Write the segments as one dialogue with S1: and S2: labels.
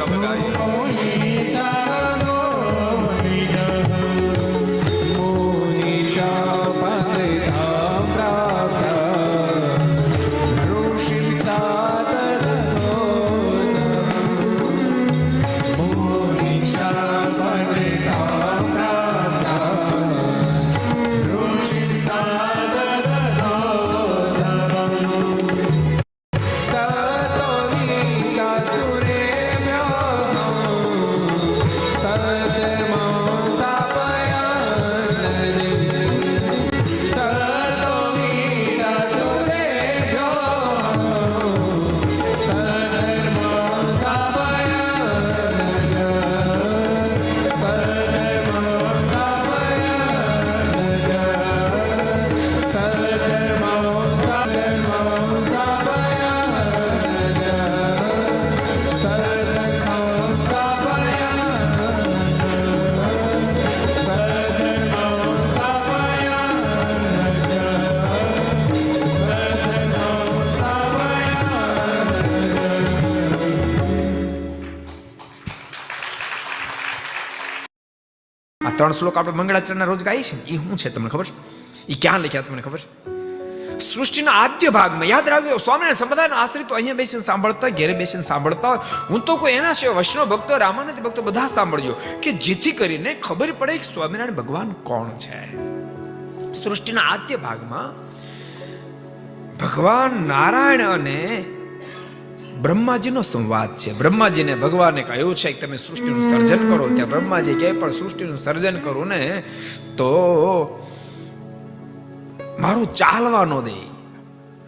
S1: Coming. ત્રણ શ્લોક આપણે મંગળાચરણના રોજ ગાઈએ છીએ એ શું છે તમને ખબર છે? એ ક્યાં લખ્યા તમને ખબર છે? સૃષ્ટિના આદ્ય ભાગમાં, યાદ રાખજો, સ્વામિનારાયણ સંપ્રદાયનો આશ્રિત અહીંયા બેસીને સાંભળતા, ઘેરે બેસીને સાંભળતા હું તો કોઈ એના સિવાય વૈષ્ણવ ભક્તો, રામાનંદ ભક્તો બધા સાંભળજો કે જેથી કરીને ખબર પડે કે સ્વામિનારાયણ ભગવાન કોણ છે. સૃષ્ટિના આદ્ય ભાગમાં ભગવાન નારાયણ અને બ્રહ્માજીનો સંવાદ છે. બ્રહ્માજીને ભગવાને કહ્યું છે કે તમે સૃષ્ટિનું સર્જન કરો. ત્યાં બ્રહ્માજી કહે, પણ સૃષ્ટિનું સર્જન કરું ને, તો મારું ચાલવા ન દે.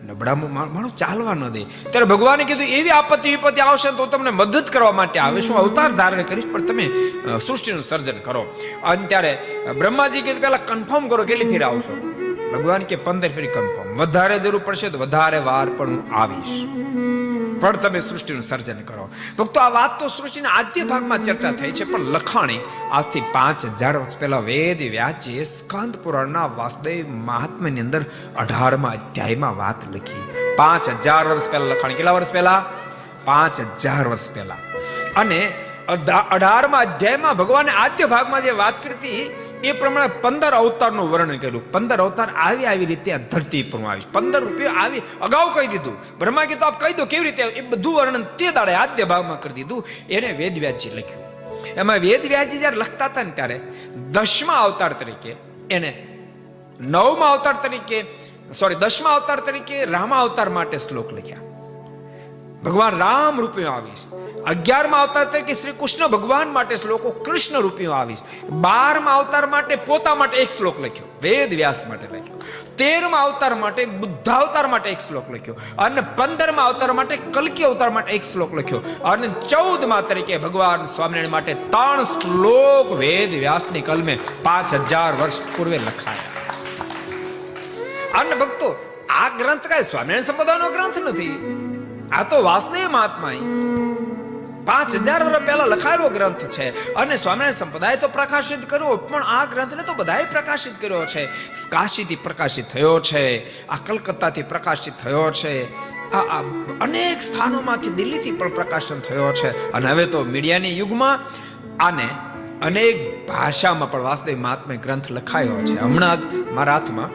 S1: નબળા મારું ચાલવા ન દે. ત્યારે ભગવાને કીધું, એવી આપત્તિ વિપત્તિ આવશે તો તમને મદદ કરવા માટે આવે શું અવતાર ધારણ કરીશ, પણ તમે સૃષ્ટિનું સર્જન કરો. અને ત્યારે બ્રહ્માજી કીધું, પહેલા કન્ફર્મ કરો કેટલી ફેર આવશો. ભગવાન કે, પંદર ફેરી કન્ફર્મ વધારે જરૂર પડશે તો વધારે વાર પણ હું આવીશ. પણ તમે સૃષ્ટિનું સર્જન કરો. ભક્તો, આ વાત તો સૃષ્ટિના આદ્ય ભાગમાં ચર્ચા થઈ છે, પણ લખાણી આજથી પાંચ હજાર વર્ષ પહેલા વેદ વ્યાચે સ્કંદ પુરાણના વાસુદેવ મહાત્માની અંદર અઢારમા અધ્યાયમાં વાત લખી. પાંચ હજાર વર્ષ પહેલા લખાણ કેટલા વર્ષ પહેલા? પાંચ હજાર વર્ષ પહેલા. અને અઢા- અઢારમા અધ્યાયમાં ભગવાને આદ્ય ભાગમાં જે વાત કરી હતી એ પ્રમાણે પંદર અવતારનું વર્ણન કર્યું. પંદર અવતાર આવી આવી રીતે આ ધરતી પર આવીશ. પંદર રૂપિયા આવી અગાઉ કહી દીધું. બ્રહ્મા કીધું આપ કહી દો કેવી રીતે? એ બધું વર્ણન તે દાડે આદ્ય ભાગમાં કરી દીધું. એને વેદવ્યાજી લખ્યું. એમાં વેદવ્યાજી જ્યારે લખતા હતા ને ત્યારે દસમા અવતાર તરીકે એને નવમા અવતાર તરીકે સોરી દસમા અવતાર તરીકે રામા અવતાર માટે શ્લોક લખ્યા. ભગવાન રામ રૂપે આવીશ. અગિયારમાં અવતાર તરીકે શ્રી કૃષ્ણ ભગવાન માટે શ્લોકો કૃષ્ણ રૂપે આવીશ. બારમાં અવતાર માટે પોતા માટે એક શ્લોક લખ્યો. વેદ વ્યાસ માટે લખ્યો. તેરમાં અવતાર માટે, બુદ્ધ અવતાર માટે એક શ્લોક લખ્યો. અને પંદરમાં અવતાર માટે કલ્કી અવતાર માટે એક શ્લોક લખ્યો. અને ચૌદમાં તરીકે ભગવાન સ્વામિનારાયણ માટે ત્રણ શ્લોક વેદ વ્યાસની કલમે પાંચ હજાર વર્ષ પૂર્વે લખાયા. અને ભક્તો, આ ગ્રંથ કઈ સ્વામિનારાયણ સંપ્રદાયનો ગ્રંથ નથી. આ તો વાસુદેવ મહાત્મા પાંચ હજાર વર્ષ પહેલા લખાયેલો ગ્રંથ છે. અને સ્વામિનારાયણ સંપ્રદાય તો પ્રકાશિત કર્યો, પણ આ ગ્રંથને તો બધાએ પ્રકાશિત કર્યો છે. કાશીથી પ્રકાશિત થયો છે, આ કલકત્તાથી પ્રકાશિત થયો છે, આ અનેક સ્થાનોમાંથી દિલ્હીથી પણ પ્રકાશન થયો છે. અને હવે તો મીડિયાની યુગમાં આને અનેક ભાષામાં પણ વાસુદેવ મહાત્મા ગ્રંથ લખાયો છે. હમણાં જ મારા હાથમાં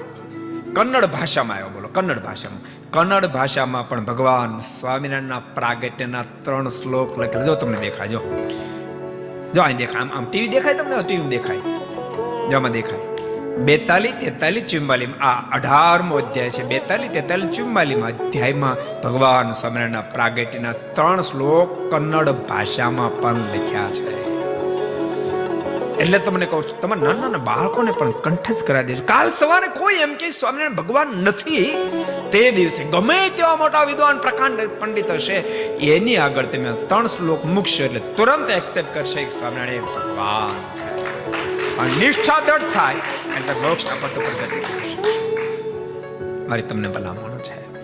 S1: કન્નડ ભાષામાં આવ્યો કન્નડ ભાષામાં. કન્નડ ભાષામાં પણ ભગવાન સ્વામિનારાયણના પ્રાગટ્યના ત્રણ શ્લોક લખેલા. જો તમને દેખાય, જો. અહીં દેખાય, આમ આમ ટીવી દેખાય તમને? ટીવી દેખાય. જો આમાં દેખાય. બેતાલીસ તેતાલીસ ચુમ્માલીસ આ અઢારમો અધ્યાય છે. બેતાલીસ તેતાલીસ ચુમ્માલીસમાં અધ્યાયમાં ભગવાન સ્વામિનારાયણના પ્રાગટ્યના ત્રણ શ્લોક કન્નડ ભાષામાં પણ લખ્યા છે. એટલે તમને કહું છું, તમારા નાના નાના બાળકોને પણ કંઠસ્થ કરાવી દેજો. કાલ સવારે કોઈ એમ કે સ્વામિનારાયણ, ભગવાન નથી. તે દિવસે ગમે તેવા મોટા વિદ્વાન પ્રકાંડ પંડિત હશે, એની આગળ તમે ત્રણ શ્લોક મૂકશો એટલે તુરંત એક્સેપ્ટ કરશે કે સ્વામિનારાયણ ભગવાન છે. અને નિષ્ઠા દ્રઢ થાય એટલે મોક્ષના પથ પર ગતિ કરશે મારી તમને ભલામણો છે.